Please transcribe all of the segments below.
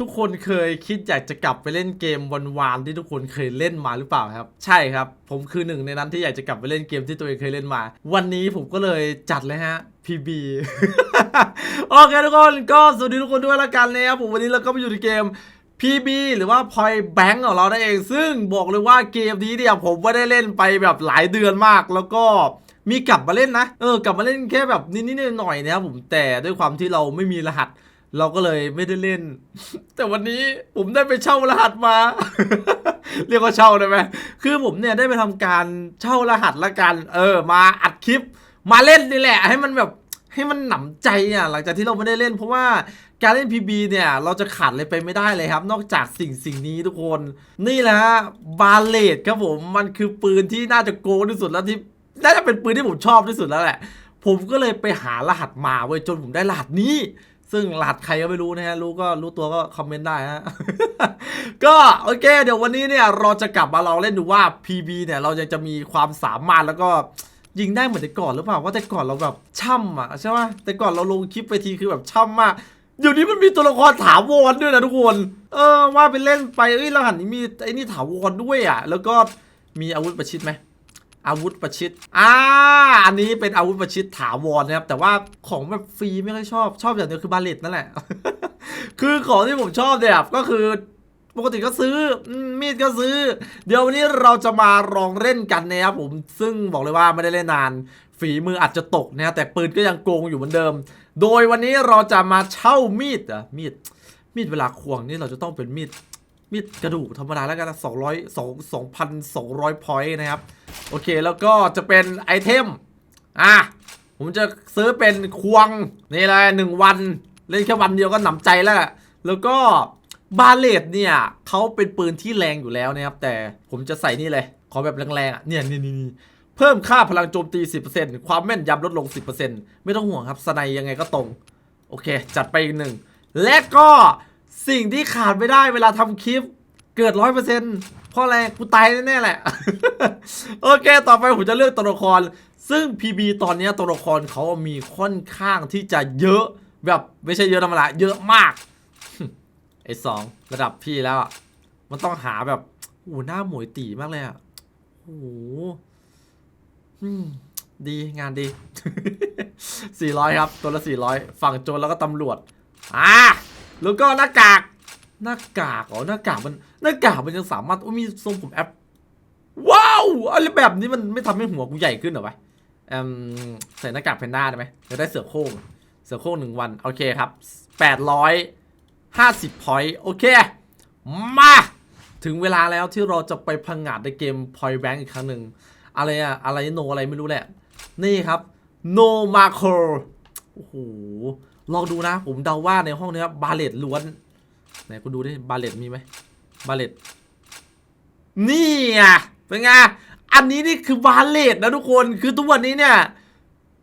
ทุกคนเคยคิดอยากจะกลับไปเล่นเกมวานๆที่ทุกคนเคยเล่นมาหรือเปล่าครับ ใช่ครับ ผมคือหนึ่งในนั้นที่อยากจะกลับไปเล่นเกมที่ตัวเองเคยเล่นมา วันนี้ผมก็เลยจัดเลยฮะ PB โอเคทุกคนก็สวัสดีทุกคนด้วยละกันนะครับผมวันนี้เราก็มาอยู่ในเกม PB หรือว่า Point Bank ของเราได้เอง ซึ่งบอกเลยว่าเกมนี้เนี่ยผมไม่ได้เล่นไปแบบหลายเดือนมากแล้วก็มีกลับมาเล่นนะ เออกลับมาเล่นแค่แบบนิดๆหน่อยๆนะครับผมแต่ด้วยความที่เราไม่มีรหัส เราก็เลยไม่ได้เล่น แต่วันนี้ผมได้ไปเช่ารหัสมา เรียกว่าเช่าได้ไหมคือผมเนี่ยได้ไปทำการเช่ารหัสละกัน เออ มาอัดคลิป มาเล่นนี่แหละ ให้มันแบบให้มันหนำใจอะหลังจากที่เราไม่ได้เล่น เพราะว่าการเล่น PB เนี่ยเราจะขาดอะไรไปไม่ได้เลยครับ นอกจากสิ่งสิ่งนี้ทุกคน นี่แหละฮะบาเลตครับผมมันคือปืนที่น่าจะโกงที่สุดแล้วที่น่าจะเป็นปืนที่ผมชอบที่สุดแล้วแหละ ผมก็เลยไปหารหัสมาเว้ยจนผมได้รหัสนี้ ซึ่งรหัสใครก็ไม่รู้นะฮะ รู้ก็รู้ตัวก็คอมเมนต์ได้ฮะ ก็โอเค เดี๋ยววันนี้เนี่ยเราจะกลับมาลองเล่นดูว่า PB เนี่ยเรายังจะมีความสามารถแล้วก็ยิงได้เหมือนแต่ก่อนหรือเปล่าว่าแต่ก่อนเราแบบช่ำอะใช่ไหมแต่ก่อนเราลงคลิปไปทีคือแบบช่ำมากเดี๋ยวนี้มันมีตัวละครถาวรด้วยนะทุกคน เออว่าไปเล่นไปเอ้ยรหัสนี้มีไอ้นี่ถาวรด้วยอะ แล้วก็มีอาวุธประชิดไหม อาวุธประชิด อ่า อันนี้เป็นอาวุธประชิดถาวรนะครับ แต่ว่าของแบบฟรีไม่ค่อยชอบ ชอบอย่างเดียวคือบาเลตนั่นแหละ คือของที่ผมชอบเนี่ยก็คือปกติก็ซื้อมมีดก็ซื้อ เดี๋ยววันนี้เราจะมาลองเล่นกันนะครับผม ซึ่งบอกเลยว่าไม่ได้เล่นนาน ฝีมืออาจจะตกนะแต่ปืนก็ยังโกงอยู่เหมือนเดิม โดยวันนี้เราจะมาเช่ามีดอะมีด มีดเวลาควงนี่เราจะต้องเป็นมีด มีดกระดูกธรรมดาแล้วกันสองร้อยสองสองพันสองร้อยพอยต์นะครับ โอเคแล้วก็จะเป็นไอเทม อะ ผมจะซื้อเป็นควง นี่เลยหนึ่งวัน เล่นแค่วันเดียวก็หนำใจแล้วแล้วก็บาเลตเนี่ยเขาเป็นปืนที่แรงอยู่แล้วนะครับ แต่ผมจะใส่นี่เลย ขอแบบแรงๆอะเนี่ยนี่นี่นี่เพิ่มค่าพลังโจมตี 10%ความแม่นยำลดลง 10%ไม่ต้องห่วงครับสไนยังไงก็ตรง โอเค จัดไปอีกหนึ่ง และก็ สิ่งที่ขาดไม่ได้เวลาทำคลิป เกิดร้อยเปอร์เซ็นต์เพราะอะไรกูตายแน่ๆแหละ โอเค ต่อไปผมจะเลือกตัวละคร ซึ่ง PB ตอนนี้ตัวละครเขามีค่อนข้างที่จะเยอะแบบไม่ใช่เยอะธรรมดาเยอะมากไอ้สองระดับพี่แล้วมันต้องหาแบบโอ้หหน้าหมวยตีมากเลยอะโอ้โหดีงานดี 400 ครับ ตัวละ 400 ฝั่งโจรแล้วก็ตำรวจ อ่า แล้วก็หน้ากาก หน้ากากอ๋อหน้ากากมันหน้ากากมันยังสามารถโอ้มีทรงผมแอปว้าวอะไรแบบนี้มันไม่ทำให้หัวกูใหญ่ขึ้นเหรอวะเอมใส่หน้ากากแพนด้าได้ไหมจะได้เสือโคร่งเสือโคร่งหนึ่งวัน โอเคครับ850พอยต์โอเค มา ถึงเวลาแล้วที่เราจะไปพังงาดในเกม Point Bank อีกครั้งหนึ่งอะไรอะอะไรโนอะไรไม่รู้แหละ นี่ครับ No Marker โอ้โห ลองดูนะ ผมเดาว่าในห้องนี้ครับบาเลตล้วนไหนคุณดูดิบาเลตมีไหมบาเลตนี่ไงเป็นไงอันนี้นี่คือบาเลตนะทุกคนคือทุกวันนี้เนี่ย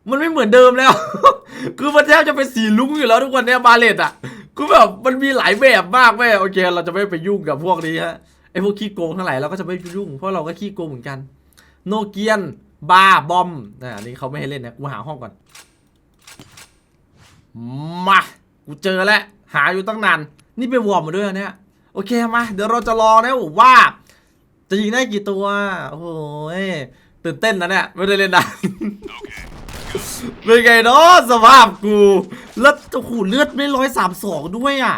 มันไม่เหมือนเดิมแล้ว คือมันแทบจะเป็นสีลุ้งอยู่แล้วทุกวันเนี้ยบาเลตอะ คือแบบมันมีหลายแบบมากแม่โอเค เราจะไม่ไปยุ่งกับพวกนี้ฮะไอพวกขี้โกงทั้งหลายเราก็จะไม่ยุ่งเพราะเราก็ขี้โกงเหมือนกัน โนเกียนบาบอมนะอันนี้เขาไม่ให้เล่นนะกูหาห้องก่อน มา กูเจอแล้ว หาอยู่ตั้งนาน นี่ไปวอร์มมาด้วยเนี่ย โอเคมา เดี๋ยวเราจะรอนะผมว่า จะยิงได้กี่ตัว โอ้โหตื่นเต้นนะเนี่ย ไม่ได้เล่นนานเป็นไงเนาะสภาพกูแล้วโอ้โหเลือดไม่ร้อยสามสองด้วยอะ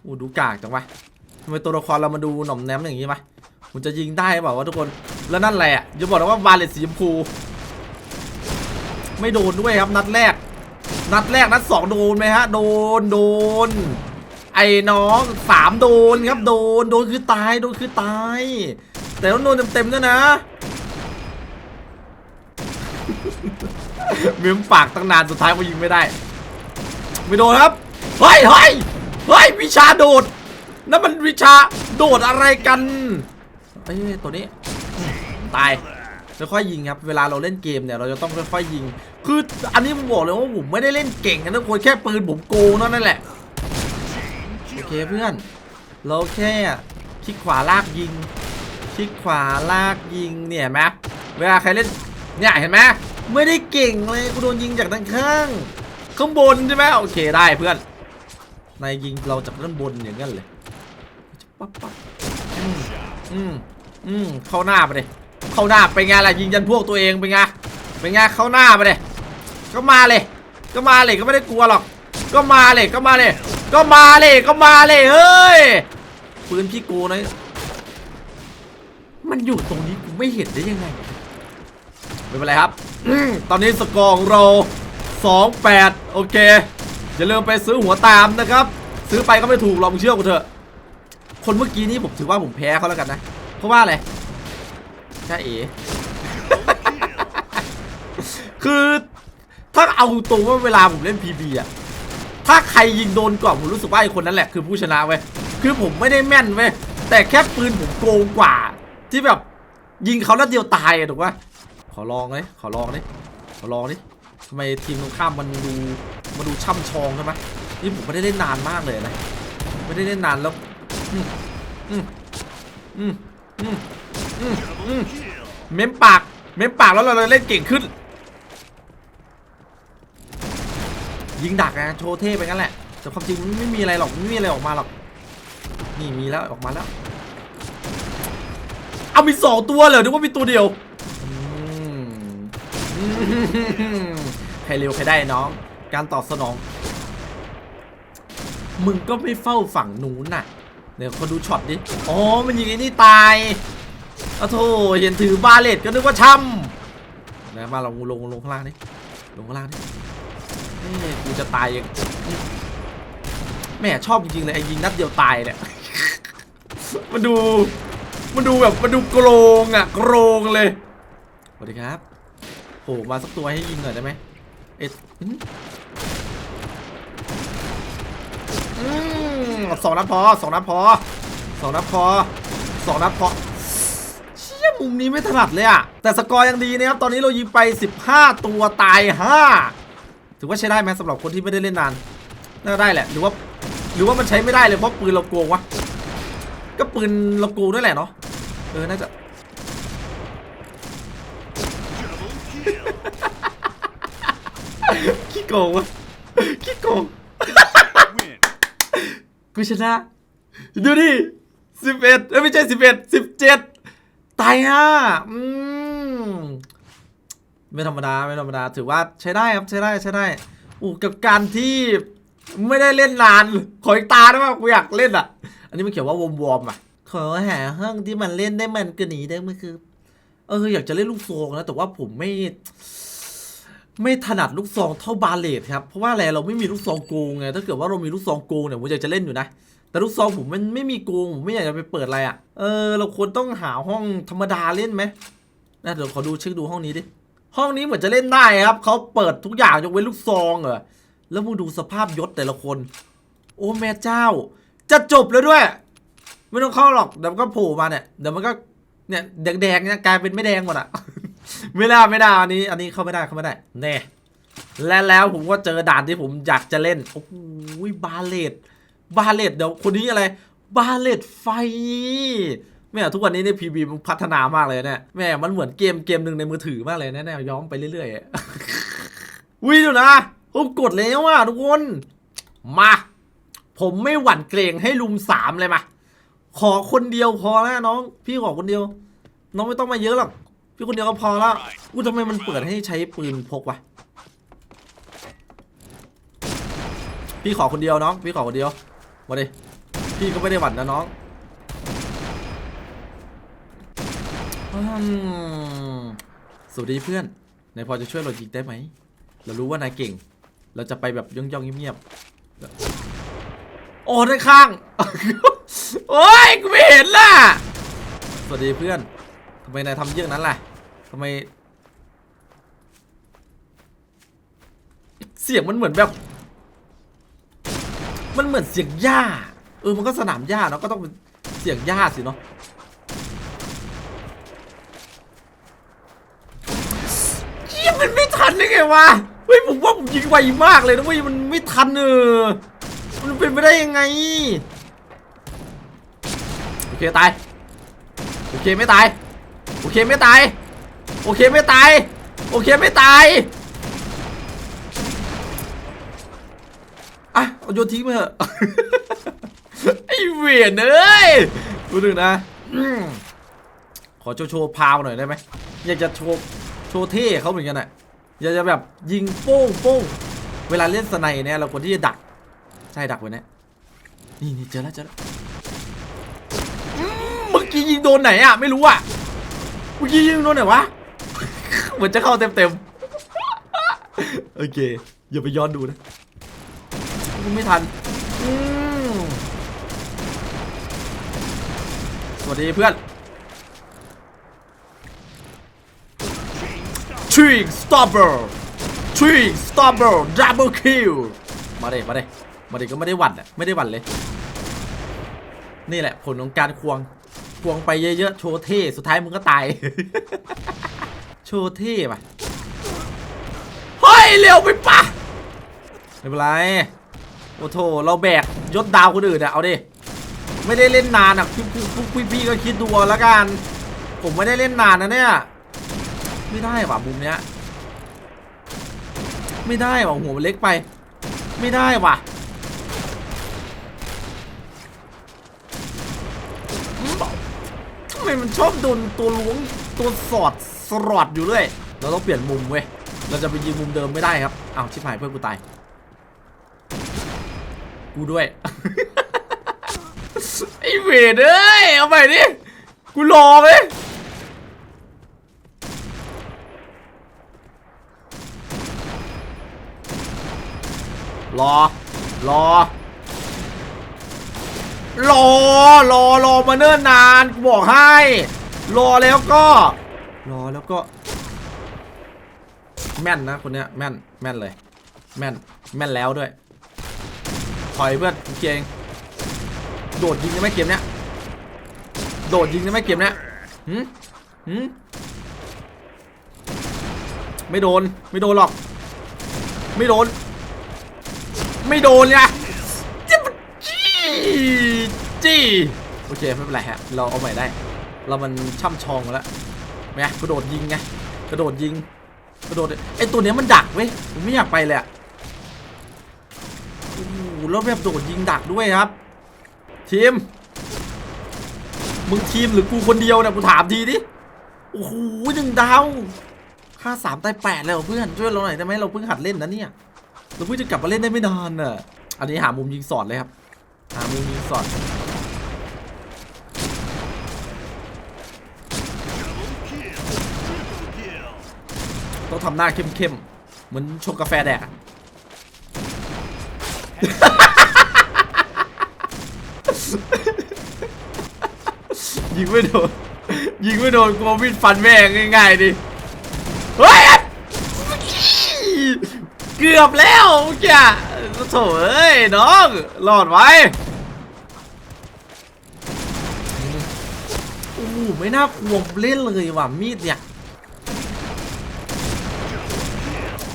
โอ้ดูกากจังวะทำไมตัวละครเรามาดูหน่อมแนมอย่างนี้วะมันจะยิงได้เปล่าวะทุกคนแล้วนั่นแหละอย่าบอกนะว่าบาเลตสีชมพู ไม่โดนด้วยครับนัดแรก นัดแรกนัดสองโดนไหมฮะ โดนโดน ไอ้น้องสามโดนครับโดนโดนคือตายโดนคือตาย แต่ต้องโดนเต็มๆด้วยนะมีมปากตั้งนานสุดท้ายก็ยิงไม่ได้ ไม่โดนครับเฮ้ยเฮ้ยเฮ้ยวิชาโดดนั่นมันวิชาโดดอะไรกันเอ้ตัวนี้ ตาย ค่อยๆยิงครับเวลาเราเล่นเกมเนี่ยเราจะต้องค่อยๆยิง คืออันนี้ผมบอกเลยว่าผมไม่ได้เล่นเก่งนะทุกคนแค่ปืนผมโกงนั่นแหละโอเคเพื่อน เราแค่คลิกขวาลากยิงคลิกขวาลากยิงเนี่ยไหมเวลาใครเล่นเนี่ยเห็นไหมไม่ได้เก่งเลยกูโดนยิงจากด้านข้างข้างบนใช่ไหมโอเคได้เพื่อนนายยิงเราจากด้านบนอย่างนั้นเลยปั๊บปั๊บอืมอืมอืมเข้าหน้าไปเลย เข้าหน้าไปไงล่ะยิงยันพวกตัวเองเป็นไงเป็นไงเข้าหน้าไปเลยก็มาเลย ก็มาเลยก็ไม่ได้กลัวหรอก ก็มาเลยก็มาเลย ก็มาเลยก็มาเลยเฮ้ยปืนพี่กูนะมันอยู่ตรงนี้กูไม่เห็นได้ยังไงไม่เป็นไรครับตอนนี้สกอร์ของเรา2-8 โอเคอย่าลืมไปซื้อหัวตามนะครับ ซื้อไปก็ไม่ถูกหรองเชื่อกูเถอะ คนเมื่อกี้นี้ผมถือว่าผมแพ้เขาแล้วกันนะ เพราะว่าอะไร ใช่เอคือถ้าเอาตรงว่าเวลาผมเล่น PB อะถ้าใครยิงโดนก่อนผมรู้สึกว่าไอ้คนนั้นแหละคือผู้ชนะเว้ย คือผมไม่ได้แม่นเว้ย แต่แค่ปืนผมโกงกว่า ที่แบบยิงเขานัดเดียวตายอะถูกปะขอลองเลยขอลองเลยขอลองดิทำไมทีมตรงข้ามมันดูมันดูช่ำชองใช่ไหมนี่ผมไม่ได้เล่นนานมากเลยนะ ไม่ได้เล่นนานแล้ว อืมอืมอืมอืมอืมอืม เม้มปาก เม้มปากแล้วเราเล่นเก่งขึ้น ยิงดักนะโชว์เท่ไปงั้นแหละ แต่ความจริงไม่มีอะไรหรอกไม่มีอะไรออกมาหรอก นี่มีแล้วออกมาแล้ว เอามีสองตัวเหรอนึกว่ามีตัวเดียวใครเร็วใครได้น้อง การตอบสนอง มึงก็ไม่เฝ้าฝั่งนู้นน่ะ เดี๋ยวคนดูช็อตดิ อ๋อ มันยิงไอ้นี่ตาย อ้าวโธ่เห็นถือบาเลตก็นึกว่าช่ำนะมาลงลงลงข้างล่างนี่ลงข้างล่างนี่เอ้ยกูจะตายยังแม่ชอบจริงๆเลยไอ้ยิงนัดเดียวตายเนี่ยมันดูมันดูแบบมันดูโกรงอะโกรงเลยสวัสดีครับโผล่มาสักตัวให้ยิงหน่อยได้ไหมเอ็ดสองนัดพอสองนัดพอสองนัดพอสองนัดพอ มุมนี้ไม่ถนัดเลยอะแต่สกอร์ยังดีนะครับ ตอนนี้เรายิงไป 15 ตัวตาย 5 ถือว่าใช้ได้ไหมสำหรับคนที่ไม่ได้เล่นนาน น่าได้แหละ หรือว่า หรือว่ามันใช้ไม่ได้เลยเพราะปืนเราโกงวะ ก็ปืนเราโกงด้วยแหละเนาะ เออ น่าจะ ขี้โกงวะ ขี้โกง กูชนะ ดูดิสิบเอ็ดไม่ใช่สิบเอ็ดสิบเจ็ด ตายห้าอืมไม่ธรรมดาไม่ธรรมดา ถือว่าใช้ได้ครับใช้ได้ใช้ได้อู้กับการที่ไม่ได้เล่นนาน ขออีกตาได้ไหมกูอยากเล่นอะ อันนี้มันเขียนว่าวอมวอมอะ ขอหาห้องที่มันเล่นได้มันกว่านี้ได้ไหมคือ เอออยากจะเล่นลูกโซงนะ แต่ว่าผมไม่ ไม่ถนัดลูกซองเท่าบาเลตครับ เพราะว่าอะไรเราไม่มีลูกซองโกงไง ถ้าเกิดว่าเรามีลูกซองโกงเนี่ยผมอยากจะเล่นอยู่นะ แต่ลูกซองผมมันไม่มีโกงผมไม่อยากจะไปเปิดอะไรอะ่ะ เออ เราควรต้องหาห้องธรรมดาเล่นไหมนะเดี๋ยวขอดูเช็คดูห้องนี้ดิ ห้องนี้เหมือนจะเล่นได้ครับเขาเปิดทุกอย่างยกเว้นลูกซองเหรอ แล้วมึงดูสภาพยศแต่ละคน โอ้แม่เจ้า จะจบแล้วด้วย ไม่ต้องเข้าหรอก เดี๋ยวมันก็โผล่มาเนี่ย เดี๋ยวมันก็ เนี่ยแดงๆเนี่ยกลายเป็นไม่แดงหมดอะ ไม่ได้ไม่ได้ อันนี้ อันนี้เข้าไม่ได้เข้าไม่ได้ แน่ และแล้วผมก็เจอด่านที่ผมอยากจะเล่น โอ้โหบาเลต บาเลตเดี๋ยวคนนี้อะไรบาเลตไฟแม่ทุกวันนี้เนี่ยพีบีมันพัฒนามากเลยเนี่ยแม่มันเหมือนเกมเกมหนึ่งในมือถือมากเลยนะเนี่ยย้อมไปเรื่อยๆอะวิดูนะผมกดแล้วอะทุกคน มา ผมไม่หวั่นเกรงให้ลุมสามเลยมา ขอคนเดียวพอแล้วน้อง พี่ขอคนเดียว น้องไม่ต้องมาเยอะหรอก พี่คนเดียวก็พอแล้วอู้ทำไมมันเปิดให้ใช้ปืนพกวะพี่ขอคนเดียวน้อง พี่ขอคนเดียว มาดิพี่ก็ไม่ได้หวั่นนะน้องอสวัสดีเพื่อนนายพอจะช่วยเรายิงได้ไหม เรารู้ว่านายเก่ง เราจะไปแบบย่องๆเงียบๆ โอ้ด้านข้าง โอ้ยกูไม่เห็นล่ะ สวัสดีเพื่อนทำไมนายทำเยี่ยงนั้นล่ะทำไม เสียงมันเหมือนแบบ มันเหมือนเสียงหญ้า เออ มันก็สนามหญ้าเนาะ ก็ต้องเป็นเสียงหญ้าสิเนาะเฮียมันไม่ทันได้ไงวะ เฮ้ยผมว่าผมยิงไวมากเลยนะเว้ย มันไม่ทันเออ มันเป็นไปได้ยังไง โอเคตาย โอเคไม่ตาย โอเคไม่ตาย โอเคไม่ตาย โอเคไม่ตาย อะเอาโยนทิ้งไปเถอะ ไอ้เวียนเอ้ยดูหนึ่งนะอืมขอโชว์โชว์พาวหน่อยได้ไหมอยากจะโชว์โชว์เท่เขาเหมือนกันอะอยากจะแบบยิงโป้งโป้งเวลาเล่นสไนเนี่ยเราควรที่จะดัก ใช่ดักไว้เนี่ยนี่นี่เจอแล้วเจอแล้วอืมเมื่อกี้ยิงโดนไหนอะไม่รู้อะเมื่อกี้ยิงโดนไหนวะ เหมือนจะเข้าเต็มเต็มๆโอเคอย่าไปย้อนดูนะ ไม่ทันอืสวัสดีเพื่อน Twig Stopper Twig Stopper Double Kill มาเด้มาเด้มาเด้ก็ไม่ได้หวั่นอะไม่ได้หวั่นเลย นี่แหละผลของการควง ควงไปเยอะๆ โชว์เท่สุดท้ายมึงก็ตาย โชว์เท่ป่ะเฮ้ย เร็วไปป่ะไม่เป็นไร โอ้โถเราแบกยศดาวคนอื่นอะเอาดิ ไม่ได้เล่นนานอะพี่พวกพี่ๆก็คิดดูเอาละกัน ผมไม่ได้เล่นนานนะเนี่ย ไม่ได้ว่ะมุมเนี้ย ไม่ได้ว่ะหัวมันเล็กไป ไม่ได้ว่ะทำไมมันชอบโดนตัวล้วงตัวสอดสลอดอยู่เลยเราต้องเปลี่ยนมุมเว้ย เราจะไปยิงมุมเดิมไม่ได้ครับอ้าวชิบหายเพื่อนกูตาย กูด้วย ไอเวรเอ้ย เอาไปดิ กูรอเลยรอ รอ รอ รอ รอมาเนิ่นนาน กูบอกให้ รอแล้วก็ รอแล้วก็ แม่นนะคนเนี้ย แม่น แม่นเลย แม่น แม่นแล้วด้วย ถอยเพื่อนเกงโดดยิงได้ไหมเกมเนี้ยโดดยิงได้ไหมเกมเนี้ยหืมหืมไม่โดนไม่โดนหรอก ไม่โดน ไม่โดนไงจิ๊บจี้จี้โอเคไม่เป็นไรฮะเราเอาใหม่ได้ เรามันช่ำชองแล้วไงกระโดดยิงไงกระโดดยิงกระโดดไอตัวเนี้ยมันดักเว้ยผมไม่อยากไปเลยอะ แล้วแบบโดดยิงดักด้วยครับ ทีม มึงทีมหรือกูคนเดียวเนี่ยกูถามทีดิโอ้โหหนึ่งดาวค่าสามตายแปดแล้วเพื่อนช่วยเราหน่อยได้ไหมเราเพิ่งหัดเล่นนะเนี่ยเราเพิ่งจะกลับมาเล่นได้ไม่นานน่ะอันนี้หามุมยิงสอดเลยครับหามุมยิงสอดต้องทำหน้าเข้มๆเหมือนชงกาแฟแดก ยิงไม่โดน ยิงไม่โดนกลัวมีดฟันแม่งง่ายๆดิ เฮ้ย เกือบแล้วเมื่อกี้โถเอ้ยน้องรอดไว้โอ้ไม่น่าควงเล่นเลยว่ะมีดเนี่ย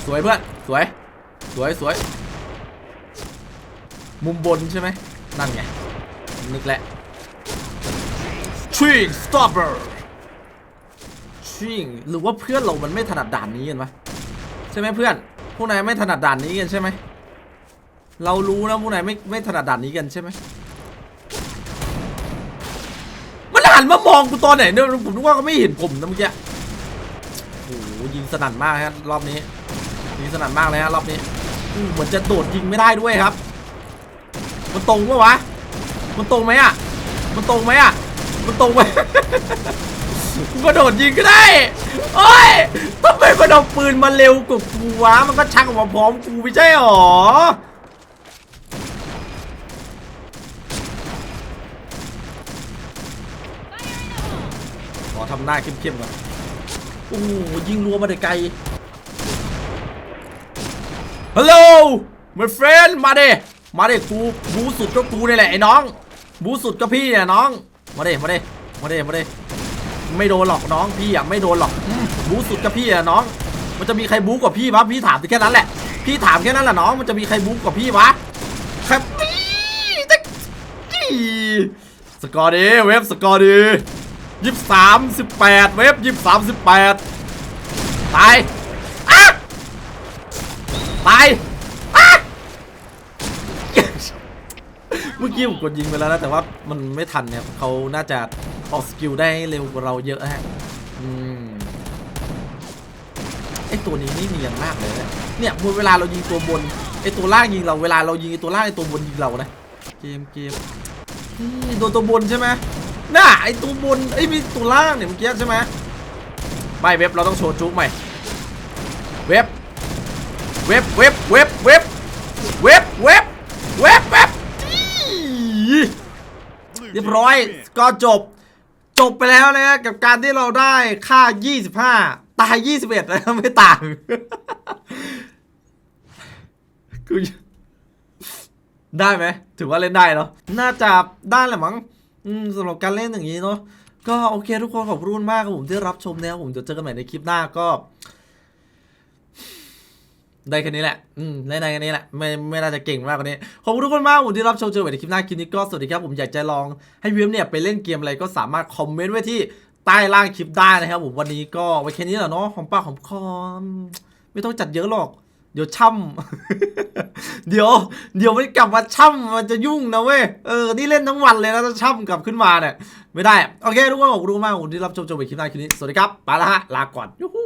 สวยเพื่อน สวย สวยสวย มุมบนใช่ไหมนั่นไง นึกแหละชิงสต็อปเปอร์ชิงหรือว่าเพื่อนเรามันไม่ถนัดด่านนี้กันวะใช่ไหมเพื่อน พวกนายไม่ถนัดด่านนี้กันใช่ไหม เรารู้นะพวกนายไม่ไม่ถนัดด่านนี้กันใช่ไหมมันหันมามองกูตอนไหนเนี่ยผมนึกว่าเขาไม่เห็นผมนะเมื่อกี้โอ้โหยิงสนั่นมากครับรอบนี้ยิงสนั่นมากเลยฮะรอบนี้เหมือนจะโดดยิงไม่ได้ด้วยครับ มันตรงปะวะ มันตรงไหมอะ มันตรงไหมอะ มันตรงไหมกูกระโดดยิงก็ได้โอ้ยทำไมมันเอาปืนมาเร็วกว่ากูวะ มันก็ชักออกมาพร้อมกูไม่ใช่หรอขอทำหน้าเข้มๆก่อนโอ้โหยิงรัวมาแต่ไกล ฮัลโหล my friend มาเด้ มาเด้กูบูสุดก็กูนี่แหละไอ้น้อง บูสุดก็พี่เนี่ยน้อง มาเด้มาเด้มาเด้มาเด้ไม่โดนหรอกน้องพี่อะไม่โดนหรอกบูสุดก็พี่อะน้อง มันจะมีใครบูกว่าพี่วะพี่ถามแค่นั้นแหละ พี่ถามแค่นั้นแหละน้อง มันจะมีใครบูกว่าพี่วะครับปี้สกอร์ดีเว็บสกอร์ดียี่สามสิบแปดเว็บยี่สามสิบแปดตายตายอะ เมื่อกี้ผมกดยิงไปแล้วนะแต่ว่ามันไม่ทันเนี่ยเขาน่าจะออกสกิลได้เร็วกว่าเราเยอะฮะอืมไอตัวนี้นี่เนียนมากเลยนะเนี่ยเวลาเรายิงตัวบนไอตัวล่างยิงเราเวลาเรายิงไอตัวล่างไอตัวบนยิงเรานะเกมเกมโดนตัวบนใช่ไหมน่าไอตัวบนไอมีตัวล่างเนี่ยเมื่อกี้ใช่ไหมไม่เว็บเราต้องโชว์จุ๊กใหม่เว็บเว็บเว็บเว็บเว็บเว็บเว็บเว็บเว็บ เรียบร้อยก็จบ จบไปแล้วนะกับการที่เราได้ค่า 25 ตาย 21นะไม่ต่างกูได้ไหมถือว่าเล่นได้เนาะน่าจะได้แหละมั้งสำหรับการเล่นอย่างนี้เนาะก็โอเคทุกคนขอบคุณมากครับผมที่รับชมนะครับผมเดี๋ยวเจอกันใหม่ในคลิปหน้าก็ ได้แค่นี้แหละ อืมได้ได้แค่นี้แหละ ไม่ ไม่น่าจะเก่งมากกว่านี้ ขอบคุณทุกคนมากผมที่รับชมเจอกันในคลิปหน้า คลิปนี้ก็สวัสดีครับ ผมอยากจะลองให้พี่เวเนี่ยไปเล่นเกมอะไรก็สามารถคอมเมนต์ไว้ที่ใต้ล่างคลิปได้นะครับผมวันนี้ก็ไว้แค่นี้แหละเนาะของปากของคอมไม่ต้องจัดเยอะหรอก เดี๋ยวช่ำเดี๋ยว เดี๋ยวมันกลับมาช่ำมันจะยุ่งนะเว้ย เออ นี่เล่นทั้งวันเลยนะถ้าช่ำกลับขึ้นมาเนี่ย ไม่ได้ โอเคทุกคนขอบคุณมากผมที่รับชมจนถึงคลิปหน้าคลิปนี้ สวัสดีครับ ไปละฮะ ลาก่อนยูฮู